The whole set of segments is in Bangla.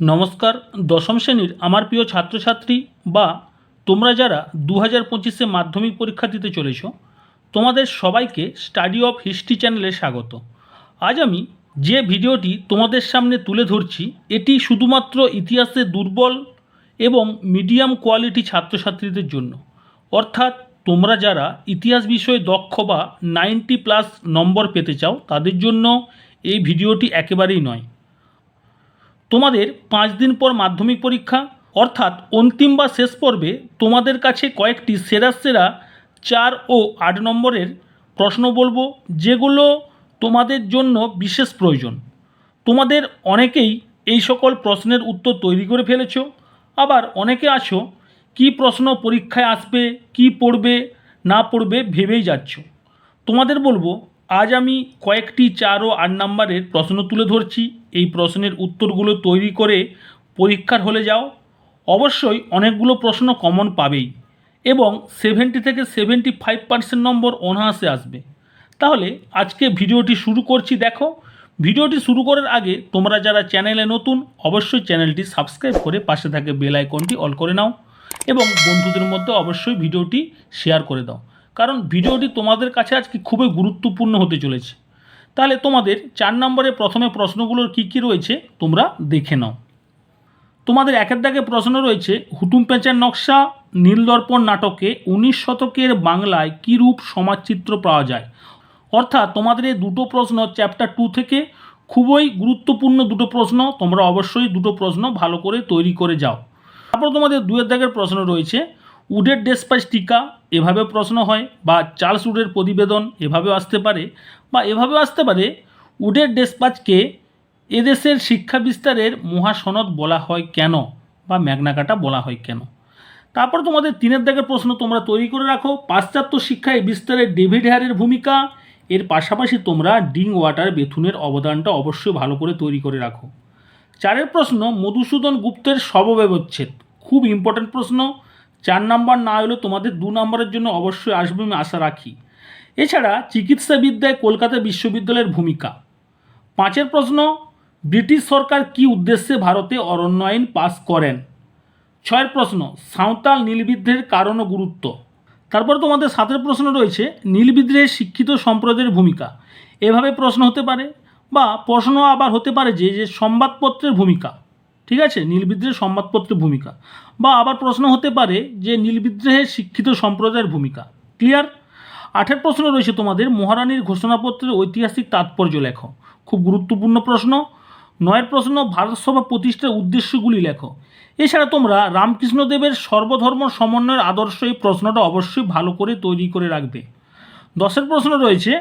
নমস্কার, দশম শ্রেণির আমার প্রিয় ছাত্রছাত্রী বা তোমরা যারা দু হাজার পঁচিশে মাধ্যমিক পরীক্ষা দিতে চলেছ, তোমাদের সবাইকে স্টাডি অফ হিস্ট্রি চ্যানেলে স্বাগত। আজ আমি যে ভিডিওটি তোমাদের সামনে তুলে ধরছি, এটি শুধুমাত্র ইতিহাসে দুর্বল এবং মিডিয়াম কোয়ালিটি ছাত্রছাত্রীদের জন্য। অর্থাৎ তোমরা যারা ইতিহাস বিষয়ে দক্ষ বা নাইনটি প্লাস নম্বর পেতে চাও, তাদের জন্য এই ভিডিওটি একেবারেই নয়। তোমাদের পাঁচ দিন পর মাধ্যমিক পরীক্ষা, অর্থাৎ অন্তিম বা শেষ পর্বে তোমাদের কাছে কয়েকটি সেরা সেরা চার ও আট নম্বরের প্রশ্ন বলব, যেগুলো তোমাদের জন্য বিশেষ প্রয়োজন। তোমাদের অনেকেই এই সকল প্রশ্নের উত্তর তৈরি করে ফেলেছো, আবার অনেকে আছো কি প্রশ্ন পরীক্ষায় আসবে, কি পড়বে, না পড়বে ভেবেই যাচ্ছ। তোমাদের বলব, আজ আমি কয়েকটি চার ও আট নাম্বারের প্রশ্ন তুলে ধরছি। এই প্রশ্নের উত্তরগুলো তৈরি করে পরীক্ষার হলে যাও। অবশ্যই অনেকগুলো প্রশ্ন কমন পাবেই এবং সেভেন্টি থেকে সেভেন্টি ফাইভ পার্সেন্ট নম্বর অনায়াসে আসবে। তাহলে আজকে ভিডিওটি শুরু করছি, দেখো। ভিডিওটি শুরু করার আগে তোমরা যারা চ্যানেলে নতুন, অবশ্যই চ্যানেলটি সাবস্ক্রাইব করে পাশে থাকে বেল আইকনটি অল করে নাও এবং বন্ধুদের মধ্যে অবশ্যই ভিডিওটি শেয়ার করে দাও। কারণ ভিডিওটি তোমাদের কাছে আজকে খুবই গুরুত্বপূর্ণ হতে চলেছে। তাহলে তোমাদের চার নম্বরে প্রথমে প্রশ্নগুলোর কী কী রয়েছে তোমরা দেখে নাও। তোমাদের একের দাগে প্রশ্ন রয়েছে হুতুম পেঁচার নকশা নীলদর্পণ নাটকে উনিশ শতকের বাংলায় কী রূপ সমাজচিত্র পাওয়া যায়? অর্থাৎ তোমাদের এই দুটো প্রশ্ন চ্যাপ্টার টু থেকে খুবই গুরুত্বপূর্ণ দুটো প্রশ্ন, তোমরা অবশ্যই দুটো প্রশ্ন ভালো করে তৈরি করে যাও। তারপর তোমাদের দুয়ের দাগের প্রশ্ন রয়েছে উডের ডেসপাইস টিকা এভাবে প্রশ্ন হয় বা চার্লস উডের প্রতিবেদন এভাবেও আসতে পারে বা এভাবেও আসতে পারে, উডের ডেসপাচকে এদেশের শিক্ষা বিস্তারের মহাসনদ বলা হয় কেন বা ম্যাগনাকাটা বলা হয় কেন? তারপর তোমাদের তিনের দাগের প্রশ্ন তোমরা তৈরি করে রাখো। পাশ্চাত্য শিক্ষায় বিস্তারে ডেভিড হ্যারের ভূমিকা, এর পাশাপাশি তোমরা ডিং ওয়াটার বেথুনের অবদানটা অবশ্যই ভালো করে তৈরি করে রাখো। চারের প্রশ্ন, মধুসূদন গুপ্তের শবব্যবচ্ছেদ খুব ইম্পর্ট্যান্ট প্রশ্ন। চার নাম্বার না হলে তোমাদের দু নম্বরের জন্য অবশ্যই আসবে আমি আশা রাখি। এছাড়া চিকিৎসাবিদ্যায় কলকাতা বিশ্ববিদ্যালয়ের ভূমিকা। পাঁচের প্রশ্ন, ব্রিটিশ সরকার কি উদ্দেশ্যে ভারতে অরণ্য আইন পাস করেন? ছয়ের প্রশ্ন, সাঁওতাল নীলবিদ্রোহের কারণ ও গুরুত্ব? তারপর তোমাদের সাতের প্রশ্ন রয়েছে, নীলবিদ্রোহের শিক্ষিত সম্প্রদায়ের ভূমিকা। এভাবে প্রশ্ন হতে পারে বা প্রশ্ন আবার হতে পারে যে যে সংবাদপত্রের ভূমিকা। ঠিক আছে? নীলবিদ্রোহের সংবাদপত্রের ভূমিকা। বা আবার প্রশ্ন হতে পারে যে নীলবিদ্রোহের শিক্ষিত সম্প্রদায়ের ভূমিকা। ক্লিয়ার আঠের প্রশ্ন রয়েছে তোমাদের। মহারানীর ঘোষণাপত্রের ঐতিহাসিক তাৎপর্য লেখো। খুব গুরুত্বপূর্ণ প্রশ্ন। নয়ের প্রশ্ন ভারতসভা প্রতিষ্ঠার উদ্দেশ্যগুলি লেখো। এছাড়া তোমরা রামকৃষ্ণদেবের সর্বধর্ম সমন্বয়ের আদর্শ এই প্রশ্নটা অবশ্যই ভালো করে তৈরি করে রাখবে। দশের প্রশ্ন রয়েছে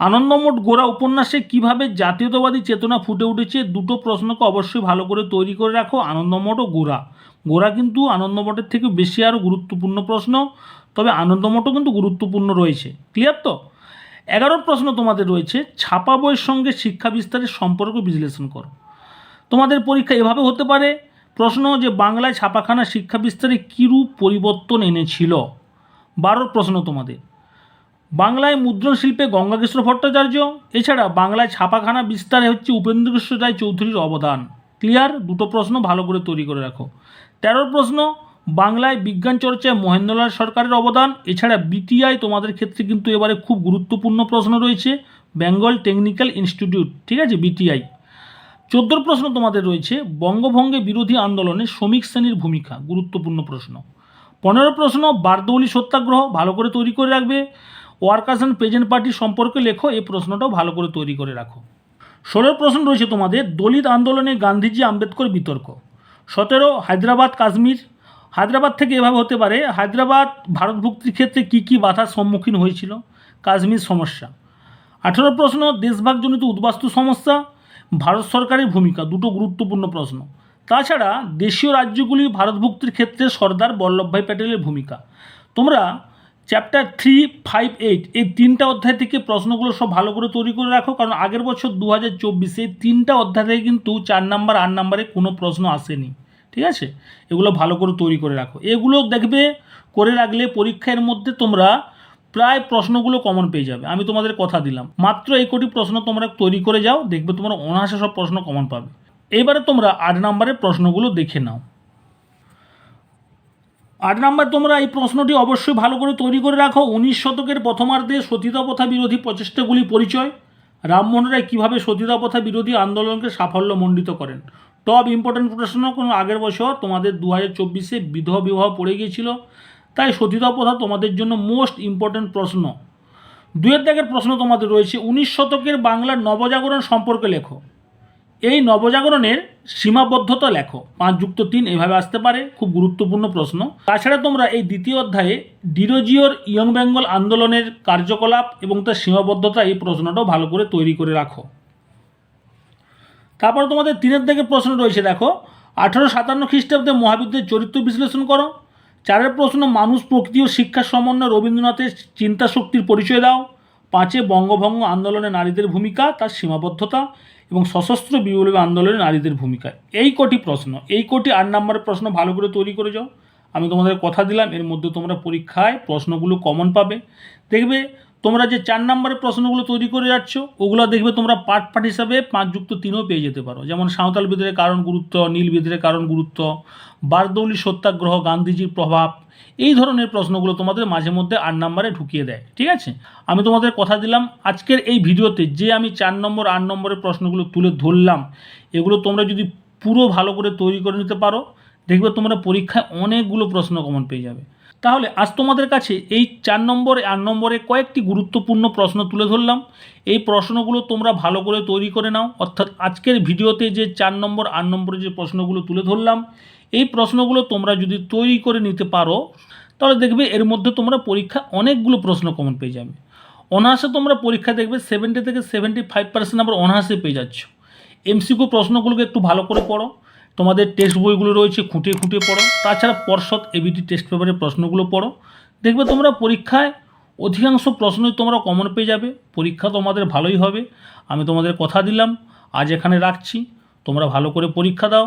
আনন্দমঠ গোড়া উপন্যাসে কীভাবে জাতীয়তাবাদী চেতনা ফুটে উঠেছে দুটো প্রশ্নকে অবশ্যই ভালো করে তৈরি করে রাখো আনন্দমঠ ও গোড়া। গোড়া কিন্তু আনন্দমঠের থেকে বেশি আরও গুরুত্বপূর্ণ প্রশ্ন, তবে আনন্দমঠও কিন্তু গুরুত্বপূর্ণ রয়েছে। ক্লিয়ার তো? এগারো প্রশ্ন তোমাদের রয়েছে, ছাপা বইয়ের সঙ্গে শিক্ষা বিস্তারের সম্পর্ক বিশ্লেষণ করো। তোমাদের পরীক্ষা এভাবে হতে পারে, প্রশ্ন যে বাংলায় ছাপাখানা শিক্ষা বিস্তারে কীরূপ পরিবর্তন এনেছিল? বারোর প্রশ্ন তোমাদের। বাংলায় মুদ্রণ শিল্পে গঙ্গাকৃষ্ণ ভট্টাচার্য, এছাড়া বাংলায় ছাপাখানা বিস্তারে হচ্ছে উপেন্দ্রকৃষ্ণ রায় চৌধুরীর অবদান। ক্লিয়ার? দুটো প্রশ্ন ভালো করে তৈরি করে রাখো। তেরোর প্রশ্ন, বাংলায় বিজ্ঞান চর্চায় মহেন্দ্রলাল সরকারের অবদান, এছাড়া বিটিআই তোমাদের ক্ষেত্রে কিন্তু এবারে খুব গুরুত্বপূর্ণ প্রশ্ন রয়েছে, বেঙ্গল টেকনিক্যাল ইনস্টিটিউট, ঠিক আছে, বিটিআই। চোদ্দোর প্রশ্ন তোমাদের রয়েছে, বঙ্গভঙ্গে বিরোধী আন্দোলনে শ্রমিক শ্রেণির ভূমিকা, গুরুত্বপূর্ণ প্রশ্ন। পনেরো প্রশ্ন, বারদৌলি সত্যাগ্রহ, ভালো করে তৈরি করে রাখবে। ওয়ার্কার্স অ্যান্ড প্রেজেন্ট পার্টি সম্পর্কে লেখো, এই প্রশ্নটাও ভালো করে তৈরি করে রাখো। ষোলোর প্রশ্ন রয়েছে তোমাদের, দলিত আন্দোলনে গান্ধীজি আম্বেদকর বিতর্ক। সতেরো, হায়দ্রাবাদ, কাশ্মীর। হায়দ্রাবাদ থেকে এভাবে হতে পারে, হায়দ্রাবাদ ভারতভুক্তির ক্ষেত্রে কী কী বাধার সম্মুখীন হয়েছিল? কাশ্মীর সমস্যা। আঠেরো প্রশ্ন, দেশভাগজনিত উদ্বাস্তু সমস্যা, ভারত সরকারের ভূমিকা, দুটো গুরুত্বপূর্ণ প্রশ্ন। তাছাড়া দেশীয় রাজ্যগুলি ভারতভুক্তির ক্ষেত্রে সর্দার বল্লভভাই প্যাটেলের ভূমিকা। তোমরা চ্যাপ্টার থ্রি ফাইভ এইট এই তিনটা অধ্যায় থেকে প্রশ্নগুলো সব ভালো করে তৈরি করে রাখো, কারণ আগের বছর দু হাজার চব্বিশে তিনটা অধ্যায় থেকে কিন্তু চার নাম্বার, আট নাম্বারে কোনো প্রশ্ন আসেনি, ঠিক আছে? এগুলো ভালো করে তৈরি করে রাখো। এগুলো দেখবে করে রাখলে পরীক্ষার মধ্যে তোমরা প্রায় প্রশ্নগুলো কমন পেয়ে যাবে। আমি তোমাদের কথা দিলাম। মাত্র এই কোটি প্রশ্ন তোমরা তৈরি করে যাও, দেখবে তোমরা অনায়াসে সব প্রশ্ন কমন পাবে। এবারে তোমরা আট নম্বরের প্রশ্নগুলো দেখে নাও। আট নম্বর, তোমরা এই প্রশ্নটি অবশ্যই ভালো করে তৈরি করে রাখো। উনিশ শতকের প্রথমার্ধে সতীতা প্রথা বিরোধী প্রচেষ্টাগুলি পরিচয়। রামমোহন রায় কীভাবে সতীতা প্রথা বিরোধী আন্দোলনকে সাফল্য মণ্ডিত করেন? টপ ইম্পর্টেন্ট প্রশ্ন কোনো আগের বছর তোমাদের দু হাজার চব্বিশে বিধবা বিবাহ পড়ে গিয়েছিল। তাই সতীতা প্রথা তোমাদের জন্য মোস্ট ইম্পর্টেন্ট প্রশ্ন। দুয়ের দাগের প্রশ্ন তোমাদের রয়েছে। উনিশ শতকের বাংলার নবজাগরণ সম্পর্কে লেখো। এই নবজাগরণের সীমাবদ্ধতা লেখো। পাঁচ যুক্ত তিন এভাবে আসতে পারে, খুব গুরুত্বপূর্ণ প্রশ্ন। তাছাড়া তোমরা এই দ্বিতীয় অধ্যায়ে ডিরোজিওর ইয়ং বেঙ্গল আন্দোলনের কার্যকলাপ এবং তার সীমাবদ্ধতা এই প্রশ্নটাও ভালো করে তৈরি করে রাখো। তারপর তোমাদের তিনের দিকে প্রশ্ন রয়েছে, দেখো, আঠারো সাতান্ন খ্রিস্টাব্দে মহাবিদ্যের চরিত্র বিশ্লেষণ করো। চারের প্রশ্ন, মানুষ প্রকৃতি ও শিক্ষার সমন্বয়ে রবীন্দ্রনাথের চিন্তা শক্তির পরিচয় দাও। পাঁচে বঙ্গভঙ্গ আন্দোলনে নারীদের ভূমিকা, তার সীমাবদ্ধতা। এবং সশস্ত্র বিপ্লবী আন্দোলনে নারীদের ভূমিকা। এই কটি প্রশ্ন, এই কটি আট নম্বরের প্রশ্ন ভালো করে তৈরি করে যাও। আমি তোমাদের কথা দিলাম, এর মধ্যে তোমরা পরীক্ষায় প্রশ্নগুলো কমন পাবে। দেখবে তোমরা যে চার নম্বরের প্রশ্নগুলো তৈরি করে যাচ্ছ, ওগুলো দেখবে তোমরা পার্ট পার্ট হিসাবে পাঁচ যুক্ত তিনও পেয়ে যেতে পারো। যেমন সাঁওতাল বিদ্রোহের কারণ গুরুত্ব, নীল বিদ্রোহের কারণ গুরুত্ব, বারদৌলি সত্যাগ্রহ, গান্ধীজির প্রভাব এই ধরনের প্রশ্নগুলো তোমাদের মাঝে মধ্যে আট নম্বরে ঢুকিয়ে দেয়, ঠিক আছে? আমি তোমাদের কথা দিলাম, আজকের এই ভিডিওতে যে আমি চার নম্বর, আট নম্বরের প্রশ্নগুলো তুলে ধরলাম, এগুলো তোমরা যদি পুরো ভালো করে তৈরি করে নিতে পারো, দেখবে তোমরা পরীক্ষায় অনেকগুলো প্রশ্ন কমন পেয়ে যাবে। তাহলে আজ তোমাদের কাছে এই চার নম্বর, আট নম্বরে কয়েকটি গুরুত্বপূর্ণ প্রশ্ন তুলে ধরলাম। এই প্রশ্নগুলো তোমরা ভালো করে তৈরি করে নাও, অর্থাৎ আজকের ভিডিওতে যে চার নম্বর, আট নম্বরে যে প্রশ্নগুলো তুলে ধরলাম এই প্রশ্নগুলো তোমরা যদি তৈরি করে নিতে পারো, তাহলে দেখবে এর মধ্যে তোমরা পরীক্ষা অনেকগুলো প্রশ্ন কমন পেয়ে যাবে। অনার্সে তোমরা পরীক্ষা দেখবে সেভেন্টি থেকে সেভেন্টি ফাইভ পার্সেন্ট নাম্বার অনার্সে পেয়ে যাচ্ছ। এমসিকিউ প্রশ্নগুলোকে একটু ভালো করে পড়ো। তোমাদের টেক্সট বইগুলো রয়েছে, খুঁটিয়ে খুঁটিয়ে পড়ো। তাছাড়া পর্ষদ এবিটি টেস্ট পেপারের প্রশ্নগুলো পড়ো। দেখবে তোমরা পরীক্ষায় অধিকাংশ প্রশ্নই তোমরা কমন পেয়ে যাবে। পরীক্ষা তোমাদের ভালোই হবে। আমি তোমাদের কথা দিলাম। আজ এখানে রাখছি। তোমরা ভালো করে পরীক্ষা দাও।